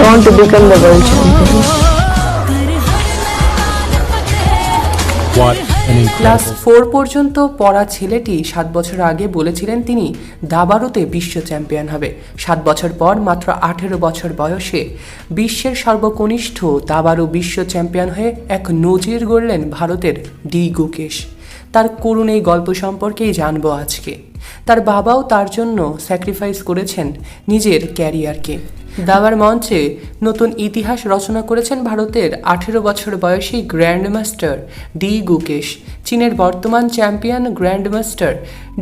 I want to become the world champion. What class four পর্যন্ত পড়া ছেলেটি সাত বছর আগে বলেছিলেন তিনি দাবারুতে বিশ্ব চ্যাম্পিয়ন হবে সাত বছর পর মাত্র আঠেরো বছর বয়সে বিশ্বের সর্বকনিষ্ঠ দাবারু বিশ্ব চ্যাম্পিয়ন হয়ে এক নজির গড়লেন ভারতের ডি গুকেশ তার করুণ এই গল্প সম্পর্কেই জানব আজকে। তার বাবাও তার জন্য স্যাক্রিফাইস করেছেন নিজের ক্যারিয়ারকে। দাবার মঞ্চে নতুন ইতিহাস রচনা করেছেন ভারতের আঠেরো বছর বয়সী গ্র্যান্ড মাস্টার ডি গুকেশ। চীনের বর্তমান চ্যাম্পিয়ন গ্র্যান্ড মাস্টার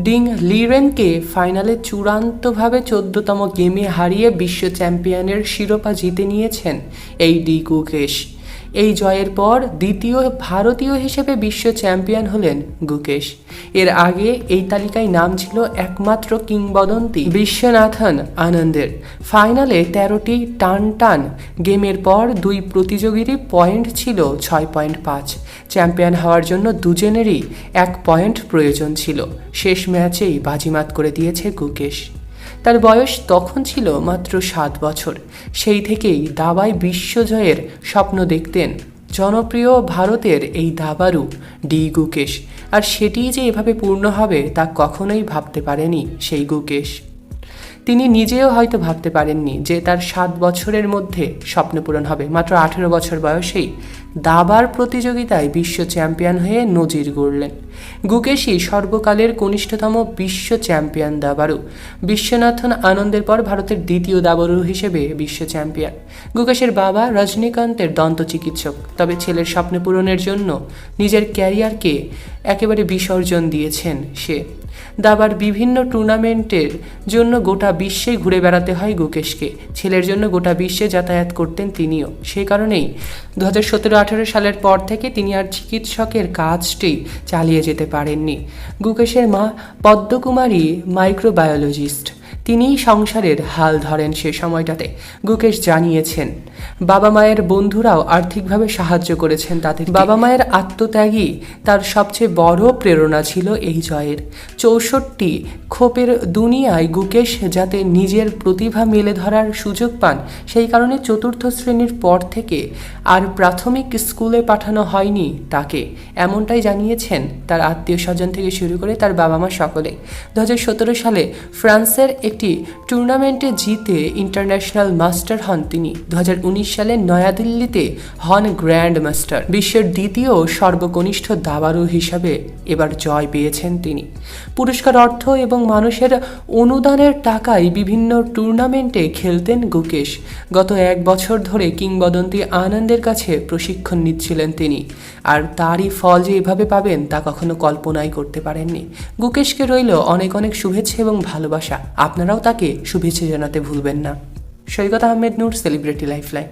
ডিং লিরেনকে ফাইনালে চূড়ান্তভাবে চোদ্দতম গেমে হারিয়ে বিশ্ব চ্যাম্পিয়নের শিরোপা জিতে নিয়েছেন এই ডি গুকেশ। এই জয়ের পর দ্বিতীয় ভারতীয় হিসেবে বিশ্ব চ্যাম্পিয়ন হলেন গুকেশ। এর আগে এই তালিকায় নাম ছিল একমাত্র কিংবদন্তি বিশ্বনাথন আনন্দের। ফাইনালে তেরোটি টান টান। গেমের পর দুই প্রতিযোগীরই পয়েন্ট ছিল ছয় পয়েন্ট পাঁচ। চ্যাম্পিয়ন হওয়ার জন্য দুজনেরই এক পয়েন্ট প্রয়োজন ছিল। শেষ ম্যাচেই বাজিমাত করে দিয়েছে গুকেশ। তার বয়স তখন ছিল মাত্র সাত বছর। সেই থেকেই দাবায় বিশ্বজয়ের স্বপ্ন দেখতেন জনপ্রিয় ভারতের এই দাবারু, ডি গুকেশ। আর সেটি যে এভাবে পূর্ণ হবে তা কখনোই ভাবতে পারেনি সেই গুকেশ। তিনি নিজেও হয়তো ভাবতে পারেননি যে তার সাত বছরের মধ্যে স্বপ্ন পূরণ হবে। মাত্র আঠেরো বছর বয়সেই দাবার প্রতিযোগিতায় বিশ্ব চ্যাম্পিয়ন হয়ে নজির গড়লেন। গুকেশই সর্বকালের কনিষ্ঠতম বিশ্ব চ্যাম্পিয়ন দাবারু বিশ্বনাথন আনন্দের পর ভারতের দ্বিতীয় দাবারু হিসেবে বিশ্ব চ্যাম্পিয়ন। গুকেশের বাবা রজনীকান্তের দন্ত চিকিৎসক। তবে ছেলের স্বপ্ন পূরণের জন্য নিজের ক্যারিয়ারকে একেবারে বিসর্জন দিয়েছেন সে। দাবার বিভিন্ন টুর্নামেন্টের জন্য গোটা বিশ্বে ঘুরে বেড়াতে হয় গুকেশকে। ছেলের জন্য গোটা বিশ্বে যাতায়াত করতেন তিনিও। সেই কারণেই দু হাজার সতেরো আঠেরো সালের পর থেকে তিনি আর চিকিৎসকের কাজটি চালিয়ে যেতে পারেননি। গুকেশের মা পদ্মকুমারী মাইক্রোবায়োলজিস্ট। তিনিই সংসারের হাল ধরেন সে সময়টাতে। গুকেশ জানিয়েছেন, বাবা মায়ের বন্ধুরাও আর্থিকভাবে সাহায্য করেছেন তাদের বাবা মায়ের আত্মত্যাগই তার সবচেয়ে বড় প্রেরণা ছিল এই জয়ের। চৌষট্টি খোপের দুনিয়ায় গুকেশ যাতে নিজের প্রতিভা মেলে ধরার সুযোগ পান, সেই কারণে চতুর্থ শ্রেণির পর থেকে আর প্রাথমিক স্কুলে পাঠানো হয়নি তাকে। এমনটাই জানিয়েছেন তার আত্মীয় স্বজন থেকে শুরু করে তার বাবা মা সকলে। দু হাজার সতেরো সালে ফ্রান্সের একটি টুর্নামেন্টে জিতে ইন্টারন্যাশনাল মাস্টার হন তিনি। দু সালে নয়াদিল্লিতে হন গ্র্যান্ড মাস্টার বিশ্বের দ্বিতীয় সর্বকনিষ্ঠ দাবারু হিসাবে এবার জয় পেয়েছেন তিনি। পুরস্কার অর্থ এবং মানুষের অনুদানের টাকায় বিভিন্ন টুর্নামেন্টে খেলতেন গুকেশ। গত এক বছর ধরে কিংবদন্তি আনন্দের কাছে প্রশিক্ষণ নিচ্ছিলেন তিনি। আর তারই ফল যে এভাবে পাবেন তা কখনো কল্পনাই করতে পারেননি। গুকেশকে রইল অনেক অনেক শুভেচ্ছা এবং ভালোবাসা। আপনারাও তাকে শুভেচ্ছা জানাতে ভুলবেন না। Saikat Ahmed Noor celebrity lifeline